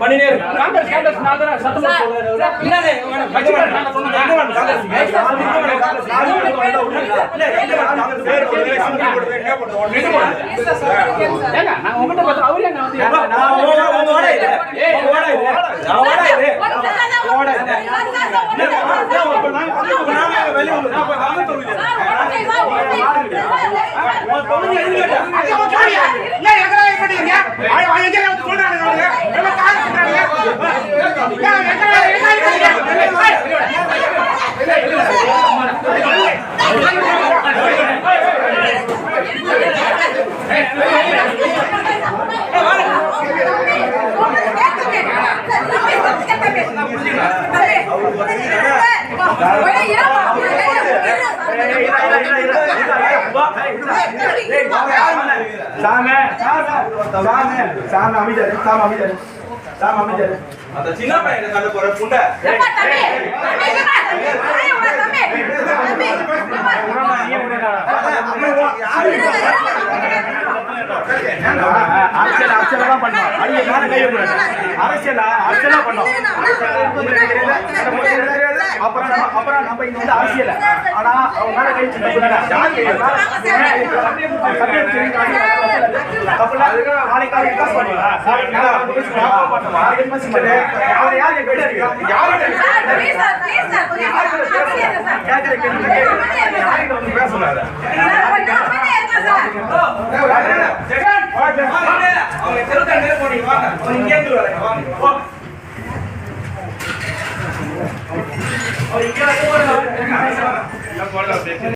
பண்ணினே இருக்கு காங்கிரஸ் காங்கிரஸ் நான் தான் சத்தமா சொல்றேன் என்னது நான் உங்ககிட்ட பார்த்தா அவரே நான் வந்து நான் ஓட இல்ல ஏய் ஓட இல்ல நான் ஓட இல்ல ஓட இல்ல சாமி சாமி சாமி அமைச்சர் சாமி அமைச்சர் சாமி அமைச்சர் அந்த சின்ன பையன் கண்டு போற புண்டை தம்பி அரசியல் தான் பண்ணோம் அடிய மேல கைய கூடாது அரசியல் அரசியலா பண்ணோம் அப்புறம் நம்ம- அப்புறம் நம்ம இங்க வந்து அரசியல் ஆனா அவங்க மேல கை சின்ன கூடாது யார் கை வைப்பா? சத்தியம் தெரியும், தப்புல நாளைக்கு காலையில காசு பண்ணுவா நாளைக்கு மேல வந்து பேசுவா. நாளைக்கு பேச மாட்டேன். அவர் யார் என் பேச்சு யாரு கேட்கிற கேள்வி கேட்கிற யார்கிட்ட வந்து பேசக்கூடாது அவங்க தெருக்கா நேரம் போனீங்க வாங்க அவங்க இங்கே இருந்து வராங்க வாங்க போ. அவர் இங்கே வந்து போறாங்க.